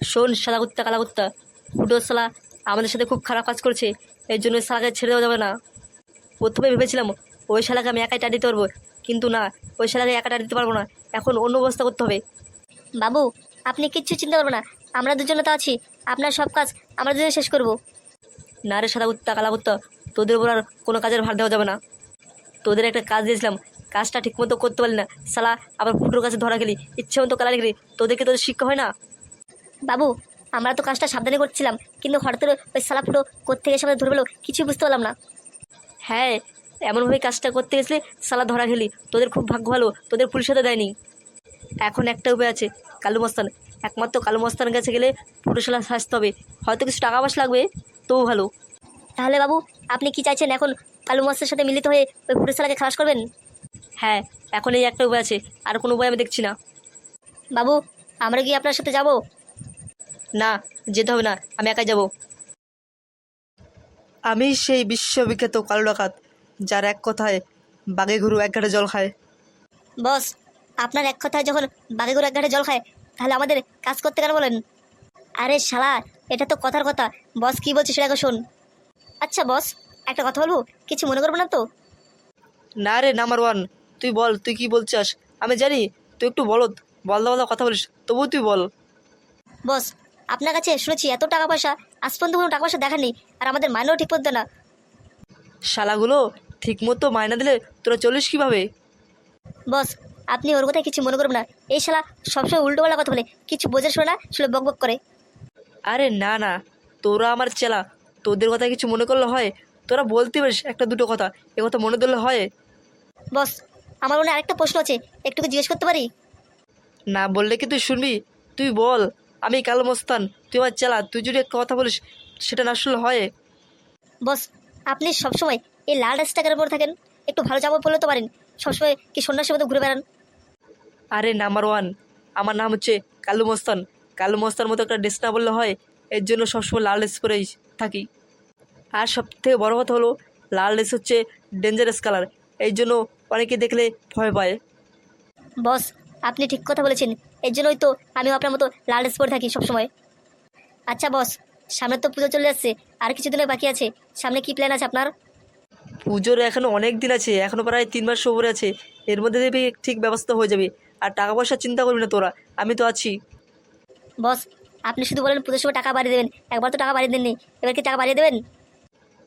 শোন সাদা কুত্তা কালা কুত্তা। ফুটো সালা আমাদের সাথে খুব খারাপ কাজ করছে এর জন্য শালাকে ছেড়ে দেওয়া যাবে না। প্রথমে ভেবেছিলাম ওই শালাকে আমি একাই টান দিতে পারব কিন্তু না ওই শালাকে একা টান দিতে পারব না। এখন অন্য ব্যবস্থা করতে হবে। বাবু আপনি কিচ্ছু চিন্তা করবেন না আমরা দুজনে তো আছি আপনার সব কাজ আমরা দুজনে শেষ করব। না রে সাদা কুত্তা কালা কুত্তা তোদের উপর আর কোনো কাজের ভার দেওয়া যাবে না। তোদের একটা কাজ দিয়েছিলাম কাজটা ঠিকমতো করতে পারলি না। শালা আবার ফুটোর কাছে ধরা গেলি ইচ্ছে মতো কালা গেলি তোদেরকে তোদের শিক্ষা হয় না? বাবু আমরা তো কাজটা সাবধানে করছিলাম কিন্তু হঠাৎ করে ওই সালা ফুটো কোথেকে এসে আমাদের ধরে পেল কিছুই বুঝতে পারলাম না। হ্যাঁ এমনভাবে কাজটা করতে গেছিলে শালা ধরা গেলি তোদের খুব ভাগ্য ভালো তোদের পুলিশ হাতে দেয়নি। এখন একটা উপায় আছে কালু মস্তান একমাত্র কালু মস্তানের কাছে গেলে পুরো শালা সাজতে হবে হয়তো কিছু টাকা পয়সা লাগবে তবু ভালো। তাহলে বাবু আপনি কি চাইছেন এখন কালু মাস্টার সাথে মিলিত হয়ে ওই ফুটো সালাকে খালাস করবেন? হ্যাঁ এখন এই একটা উপায় আছে আর কোনো উপায় আমি দেখছি না। বাবু আমরা কি আপনার সাথে যাব? না যেতে হবে না আমি একাই যাব। আমি সেই বিশ্ববিখ্যাত কালো ডাকাত যার এক কথায় বাঘে গরু এক ঘাটে জল খায়। বস আপনার এক কথায় যখন বাঘেগুলো এক ঘাটে জল খায় তাহলে আমাদের কাজ করতে কেন বলেন? আরে শালা এটা তো কথার কথা। বস কি বলছে সেটাকে শোন। আচ্ছা বস একটা কথা বলব? কিছু মনে করব না তো? না রে নাম্বার ওয়ান তুই বল তুই কি বলছিস? আমি জানি তুই একটু বলত বলদা বলদা কথা বলিস তবুও তুই বল। বস আপনার কাছে শুনেছি এত টাকা পয়সা। আজ পর্যন্ত কোনো টাকা পয়সা দেখানি আর আমাদের মাইনেও ঠিক পড়তো না। শালাগুলো ঠিকমতো মায়না দিলে তোরা চলিস কীভাবে? বস আপনি ওর কথায় কিছু মনে করবেন না। এই শালা সবসময় উল্টোপাল্টা কথা বলে। কিছু বোঝা শোনে না শুনে বক বক করে। আরে না না। তোরা আমার চেলা। তোদের কথা কিছু মনে করলে হয়। তোরা বলতে পারিস একটা দুটো কথা। এ কথা মনে ধরলে হয়। বস আমার মনে হয় আরেকটা প্রশ্ন আছে। একটুকু জিজ্ঞেস করতে পারি? না বললে কি তুই শুনবি? তুই বল। আমি কালো মস্তান তুই আমার চালা তুই যদি একটা কথা বলিস সেটা না শুনলে হয়? বস আপনি সবসময় এই লাল রাস্তাকার উপর থাকেন? একটু ভালো জামা পরলে তো পারেন। সবসময় কি সন্ন্যাসীর মতো ঘুরে বেড়ান? আরে নাম্বার ওয়ান আমার নাম হচ্ছে কালু মস্তান। কালু মস্তান মতো একটা ড্রেস না বললে হয় এর জন্য সবসময় লাল ড্রেস পরেই থাকি। আর সব থেকে বড়ো কথা হলো লাল ড্রেস হচ্ছে ডেঞ্জারাস কালার এই জন্য অনেকে দেখলে ভয় পায়। বস আপনি ঠিক কথা বলেছেন। এর জন্যই তো আমিও আপনার মতো লাল ড্রেস পরে থাকি সবসময়। আচ্ছা বস সামনে তো পুজো চলে যাচ্ছে আর কিছুদিনের বাকি আছে। সামনে কি প্ল্যান আছে আপনার? পুজোর এখনও অনেক দিন আছে। এখনও প্রায় তিন মাস ওপরে আছে। এর মধ্যে দেখবি ঠিক ব্যবস্থা হয়ে যাবে। আর টাকা পয়সা চিন্তা করবি না তোরা। আমি তো আছি। বস আপনি শুধু বলেন পুজোর সময় টাকা বাড়িয়ে দেবেন। একবার তো টাকা বাড়িয়ে দেননি। এবার কি টাকা বাড়িয়ে দেবেন?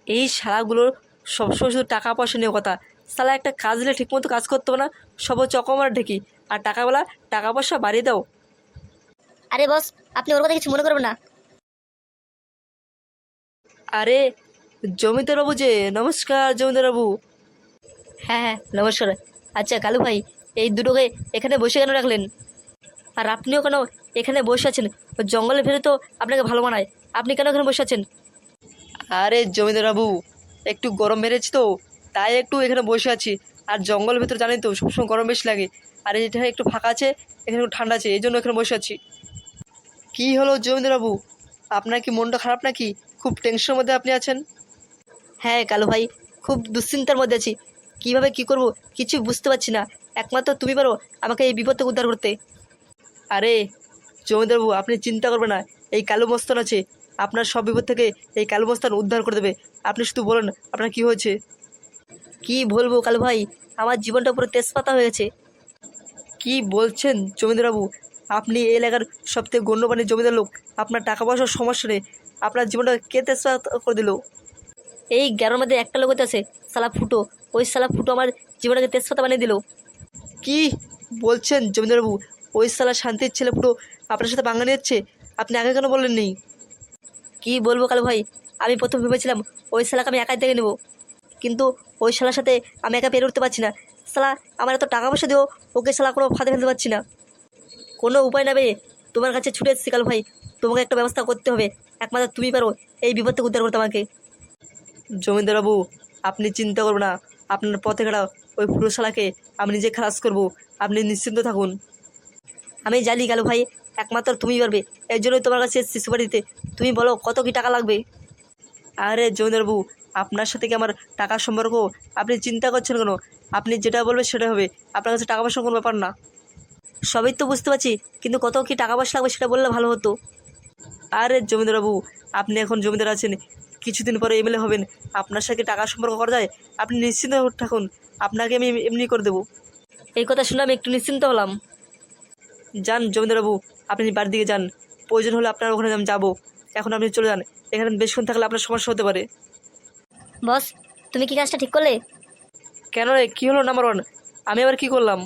এই শালাগুলোর সবসময় শুধু টাকা পয়সা নিয়ে কথা। শালা একটা কাজ দিলে ঠিকমতো কাজ করতে হবে না। সব হচ্ছে অকমার ঢেকি। আর টাকাবেলা টাকা পয়সা বাড়িয়ে দাও। আরে বস আপনি ওর কথা কিছু মনে করবেন না। আরে জমিদারবাবু যে নমস্কার জমিদারবাবু হ্যাঁ হ্যাঁ নমস্কার। আচ্ছা কালু ভাই এই দুটোকে এখানে বসে কেন রাখলেন? আর আপনিও কেন এখানে বসে আছেন? জঙ্গলে ফেলে তো আপনাকে ভালো মানায়। আপনি কেন এখানে বসে আছেন? আরে জমিদারবাবু একটু গরম মেরেছি তো। তাই একটু এখানে বসে আছি। আর জঙ্গলের ভেতর জানেন তো সবসময় গরম বেশি লাগে। আর এটা একটু ফাঁকা আছে এখানে একটু ঠান্ডা আছে এই জন্য এখানে বসে আছি। কী হলো জমিদারবাবু আপনার কি মনটা খারাপ নাকি? খুব টেনশনের মধ্যে আপনি আছেন? হ্যাঁ কালু ভাই খুব দুশ্চিন্তার মধ্যে আছি। কীভাবে কি করব কিছু বুঝতে পারছি না। একমাত্র তুমি পারো আমাকে এই বিপদ থেকে উদ্ধার করতে। আরে জমিদারবাবু আপনি চিন্তা করবেন না। এই কালো মস্তান আছে। আপনার সব বিপদ থেকে এই কালো মস্তান উদ্ধার করে দেবে। আপনি শুধু বলুন আপনার কি হয়েছে? কি বলব কাল ভাই? আমার জীবনটা পুরো তেজপাতা হয়ে গেছে। কি বলছেন জমিদারবাবু? আপনি এই এলাকার সবথেকে গণ্যমান্য জমিদার লোক। আপনার টাকা পয়সার সমস্যা নেই। আপনার জীবনটা কে তেজপাতা করে দিল? এই গ্যারোর মধ্যে একটা লোক আছে সালা ফুটো। ওই সালা ফুটো আমার জীবনটাকে তেজপাতা বানিয়ে দিল। কি বলছেন জমিদারবাবু? ওই সালা শান্তির ছেলে ফুটো আপনার সাথে বাঙালি যাচ্ছে আপনি আগে কেন বললেন নেই কি বলব কাল ভাই? আমি প্রথম ভেবেছিলাম ওই শালাকে আমি একাই দেখে নেব। কিন্তু ওই শালার সাথে আমি একা পেরে উঠতে পারছি না। শালা, আমার এত টাকা পয়সা দিও ওকে শালা কোনো ফাঁদে ফেলতে পারছি না। কোনো উপায় না নেবে তোমার কাছে ছুটে এসেছি কালু ভাই। তোমাকে একটা ব্যবস্থা করতে হবে। একমাত্র তুমি পারো এই বিপদ থেকে উদ্ধার করতে আমাকে। জমিদারবাবু আপনি চিন্তা করবেন না। আপনার পথে ঘাটা ওই পুরুষালাকে আমি নিজে খালাস করব। আপনি নিশ্চিন্ত থাকুন। আমি জানি গেল ভাই, একমাত্র তুমি পারবে। এর জন্যই তোমার কাছে সুপারি দিতে তুমি বলো কত কি টাকা লাগবে? আরে জমিদারবাবু আপনার সাথে কি আমার টাকার সম্পর্ক? আপনি চিন্তা করছেন কেন? আপনি যেটা বলবেন সেটা হবে। আপনার কাছে টাকা পয়সা কোনো ব্যাপার না। সবই তো বুঝতে পারছি কিন্তু কত কি টাকা পয়সা লাগবে সেটা বললে ভালো হতো। আরে জমিদারবাবু আপনি এখন জমিদার আছেন কিছুদিন পরে এমএলএ হবেন। আপনার সাথে টাকা সম্পর্ক করা যায়? আপনি নিশ্চিন্ত থাকুন আপনাকে আমি এমনি করে দেবো। এই কথা শুনে আমি একটু নিশ্চিন্ত হলাম। যান জমিদারবাবু আপনি বাড়ির দিকে যান। প্রয়োজন হলে আপনার ওখানে আমি যাব। এখন আপনি চলে যান। এখানে বেশিক্ষণ থাকলে আপনার সমস্যা হতে পারে। বস তুমি কি কাজটা ঠিক করলে? কেন রে? কী হলো নাম্বার ওয়ান আমি আবার কী করলাম?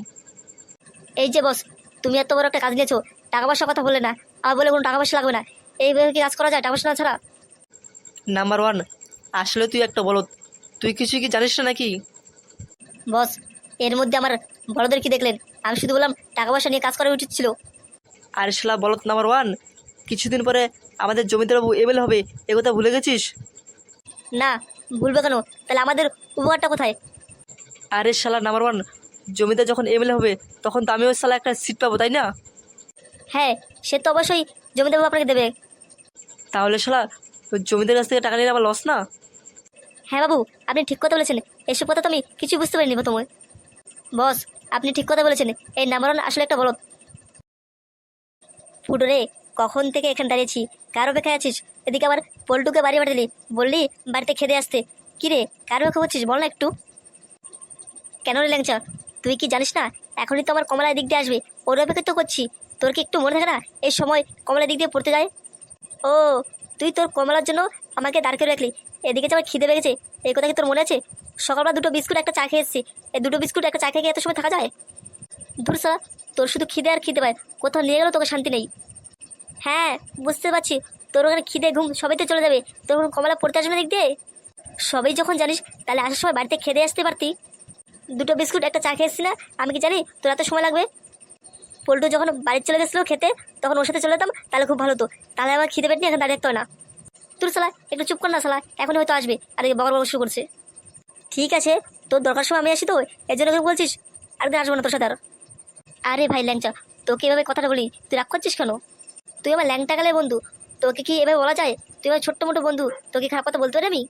এই যে বস তুমি এত বড় একটা কাজ নিয়েছো টাকা পয়সার কথা বলে না। আর বলে কোনো টাকা পয়সা লাগবে না। এইভাবে কি কাজ করা যায় টাকা পয়সা না ছাড়া? নাম্বার ওয়ান আসলে তুই একটা বলত তুই কিছু কি জানিস না নাকি? বস এর মধ্যে আমার বড়দের কি দেখলেন? আমি শুধু বললাম টাকা পয়সা নিয়ে কাজ করা উচিত ছিল। আর শালা বলত নাম্বার ওয়ান কিছুদিন পরে আমাদের জমিদারবাবু এমএলএ হবে এ কথা ভুলে গেছিস? না ভুলবে কেন? তাহলে আমাদের উপহারটা কোথায়? আরে শালা নাম্বার ওয়ান জমিদার যখন এমএলএ হবে তখন তো আমিও শালা একটা সিট পাবো তাই না? হ্যাঁ সে তো অবশ্যই জমিদার বাবু আপনাকে দেবে। তাহলে শালা ওই জমিদার কাছ থেকে টাকা নিলে আমার লস না? হ্যাঁ বাবু আপনি ঠিক কথা বলেছেন। এসব কথা তো আমি কিছু বুঝতে পারিনি প্রথমে। বস আপনি ঠিক কথা বলেছেন। এই নাম্বার ওয়ান আসলে একটা বলত ফুটো রে কখন থেকে এখানে দাঁড়িয়েছি? কার অপেক্ষায় আছিস? এদিকে আবার পল্টুকে বাড়ি পাঠালি। বললি, বাড়িতে খেতে আসতে। কি রে, কার অপেক্ষা করছিস বল না একটু। কেন রে ল্যাংচা? তুই কি জানিস না? এখনই তো আমার কমলার দিক দিয়ে আসবে। ওর অপেক্ষা তো করছি। তোর কি একটু মনে থাকে না? এই সময় কমলার দিক দিয়ে পড়তে যায়? ও, তুই তোর কমলার জন্য আমাকে দাঁড় করে রাখলি। এদিকে যে আমার খিদে পেয়েছে। এই কথা কি তোর মনে আছে? সকালবেলা দুটো বিস্কুট একটা চা খেয়েছি এই দুটো বিস্কুট একটা চা খেয়ে এত সময় থাকা যায়? দূর তোর শুধু খিদে আর খিদে পায়। কোথাও নিয়ে গেলেও তোকে শান্তি নেই। হ্যাঁ বুঝতে পারছি। তোর ওখানে খিদে, ঘুম, সবই তো চলে যাবে। তোর ওখানে কমলা পড়তে আসবে দিয়ে? সবই যখন জানিস, তাহলে আসার সময় বাড়িতে খেতে আসতে পারতি। দুটো বিস্কুট, একটা চা খেয়েছি না আমি কি জানি, তোর এত সময় লাগবে? পল্টু যখন বাড়ি চলে গেছিল খেতে, তখন ওর সাথে চলে যেতাম, তাহলে খুব ভালো তো তাহলে আমার খিদে পেট নিয়ে এখন দাঁড়িয়ে থাকতো না। তোর সালা একটু চুপ কর না সালা এখন হয়তো আসবে। আর বকর বকর শুরু করছে। ঠিক আছে, তোর দরকার সময় আমি আসি তো? এর জন্য তুই বলছিস? আরেকদিন আসব না তোর সাথে আর। আরে ভাই ল্যাংচা, তোকে এভাবে কথাটা বলি, তুই রাগ করছিস কেন? তুই আমার ল্যাংটা গেলে বন্ধু। তোকে কি এভাবে বলা যায়? তুই আমার ছোট্ট মোটো বন্ধু। তোকে খারাপ কথা বলতে পারি আমি?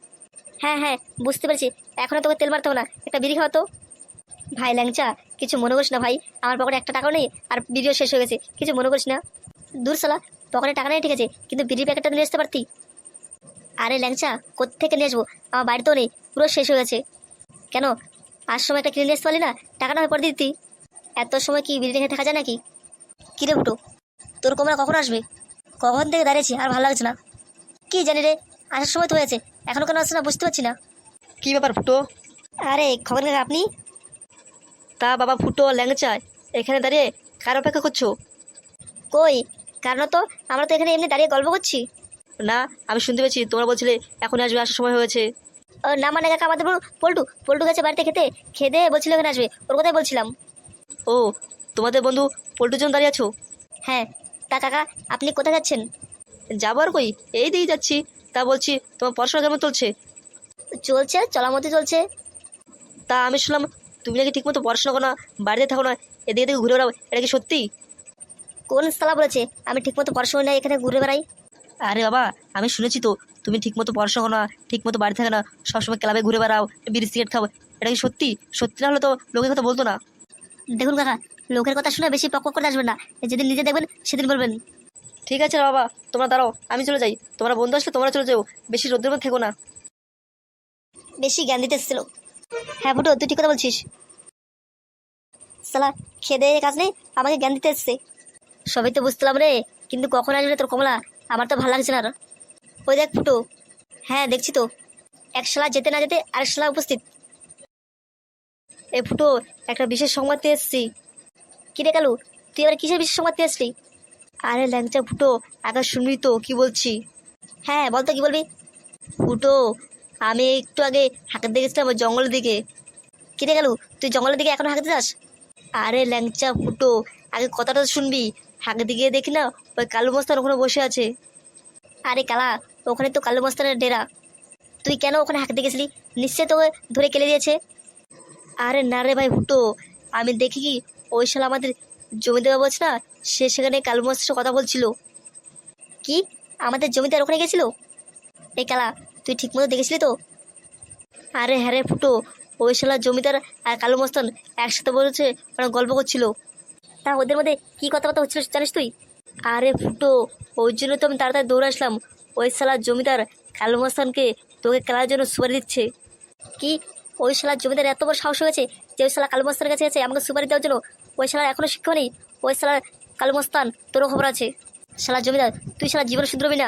হ্যাঁ হ্যাঁ বুঝতে পেরেছি। এখনও তোকে তেল মারতে হবে না। একটা বিড়ি খাওয়াতো ভাই ল্যাংচা, কিছু মনে করিস না ভাই। আমার পকেটে একটা টাকাও নেই আর বিড়িও শেষ হয়ে গেছে। কিছু মনে করিস না। দূর সালা পকেটে টাকা নেই, ঠিক আছে। কিন্তু বিড়ির প্যাকেটটা নিয়ে আসতে পারতি। আরে ল্যাংচা, কোত্থেকে নিয়ে আসব? আমার বাড়িতেও নেই। পুরো শেষ হয়ে গেছে। কেন? আর সময় একটা কিনে নিয়ে আসতে পারলি না? টাকাটা পরে দিতি। এত সময় কি বিড়ি রেখে থাকা যায় নাকি? কিরে ফুটো তোর কোমরা কখন আসবে? কখন থেকে দাঁড়িয়েছি? আর ভালো লাগছে না। কি জানি রে আসার সময় তো হয়েছে। এখনও কেন আসছে না বুঝতে পারছি না। কি ব্যাপার ফুটো? আরে খবর কাকা আপনি? তা বাবা ফুটো ল্যাংচা এখানে দাঁড়িয়ে কার অপেক্ষা করছ? কই? কারণ তো? আমরা তো এখানে এমনি দাঁড়িয়ে গল্প করছি। না আমি শুনতে পেয়েছি। তোমরা বলছিলে এখন আসবে আসার সময় হয়েছে। ও, না মানে কাকা আমাদের পল্টু পল্টু গেছে বাড়িতে খেতে খেতে বলছিল এখানে আসবে। ওর কথাই বলছিলাম। ও তোমাদের বন্ধু পল্টুর জন্য দাঁড়িয়ে আছো? হ্যাঁ তা কাকা আপনি কোথায় যাচ্ছেন? যাব আর কই এই দিয়েই যাচ্ছি। তা বলছি তোমার পড়াশোনা কেমন চলছে? চলছে চলার মধ্যে চলছে। তা আমি শুনলাম তুমি নাকি ঠিকমতো পড়াশোনা করো না বাড়িতে থাকো না এদিকে এদিকে ঘুরে বেড়াও এটা কি সত্যি? কোন সালা বলেছে আমি ঠিকমতো পড়াশোনা নেই এখানে ঘুরে বেড়াই? আরে বাবা আমি শুনেছি তো তুমি ঠিকমতো পড়াশোনা করো না ঠিকমতো বাড়ি থাকে না সবসময় ক্লাবে ঘুরে বেড়াও বিড়ি সিগারেট খাও এটা কি সত্যি? সত্যি না হলে তো লোকের কথা বলতো না। দেখুন কাকা লোকের কথা শুনে বেশি পক করে আসবেন না। যেদিন নিজে দেখবেন সেদিন বলবেন। ঠিক আছে বাবা তোমরা দাঁড়াও আমি চলে যাই। তোমরা বন্ধু আসলে তোমরা চলে যাও বেশি রোদ্রের মধ্যে থেকো না। বেশি জ্ঞান দিতে এসেছিল হ্যাঁ ফুটো তুই ঠিক কথা বলছিস। সালা খেয়ে খেদে কাজ নেই আমাকে জ্ঞান দিতে এসছে। সবই তো বুঝলাম রে কিন্তু কখন আসবে তোর কমলা? আমার তো ভালো লাগছে না আর। ওই দেখ ফুটো হ্যাঁ দেখছি তো। এক শালা যেতে না যেতে আরেক শালা উপস্থিত। এ ফুটো একটা বিশেষ সংবাদ পেয়ে এসেছি। কিরে কালু তুই এবার কিসের বিশেষ সংবাদ আসলি? আরে ল্যাংচা ফুটো আগে শুনবি তো কি বলছি? হ্যাঁ বলতো কি বলবি? ফুটো আমি একটু আগে দিকে গেছিলাম ওই জঙ্গলের দিকে। কিরে গেলু তুই জঙ্গলের দিকে এখনও হাঁকতে যাস? আরে ল্যাংচা ফুটো আগে কথাটা তো শুনবি হাঁকের দিকে দেখি না ওই কালু মস্তান ওখানে বসে আছে। আরে কালা ওখানে তো কালু মস্তানের ডেরা। তুই কেন ওখানে হাঁকতে গেছিলি? নিশ্চয় তোকে ধরে কেলে দিয়েছে আরে না রে ভাই ফুটো আমি দেখি কি ওই শালা আমাদের জমিদার বাবু আছে না, সে সেখানে কালু মস্তার সাথে কথা বলছিল। কি? আমাদের জমিদার ওখানে গেছিল? এই কালা, তুই ঠিক মতো দেখেছিলি তো? আরে হ্যাঁ রে ফুটো, ওই শালা জমিদার আর কালু মস্তান একসাথে বলেছে মানে গল্প করছিল। তা ওদের মধ্যে কী কথাবার্তা হচ্ছিল জানিস তুই? আরে ফুটো, ওই জন্য তো আমি তাড়াতাড়ি দৌড়ে আসলাম। ওই শালা জমিদার কালু কালুমস্তানকে তোকে খেলার জন্য সুপারি দিচ্ছে। কি? ওই শালা জমিদার এত বড় সাহস হয়েছে যে ওই শালা কালুমস্তানের কাছে আছে আমাকে সুপারি দেওয়ার জন্য ওই শালার এখনও শিক্ষা নেই। ওই শালার কালমস্তান, তোরও খবর আছে। শালা জমিদার, তুই শালা জীবন শুধরবি না।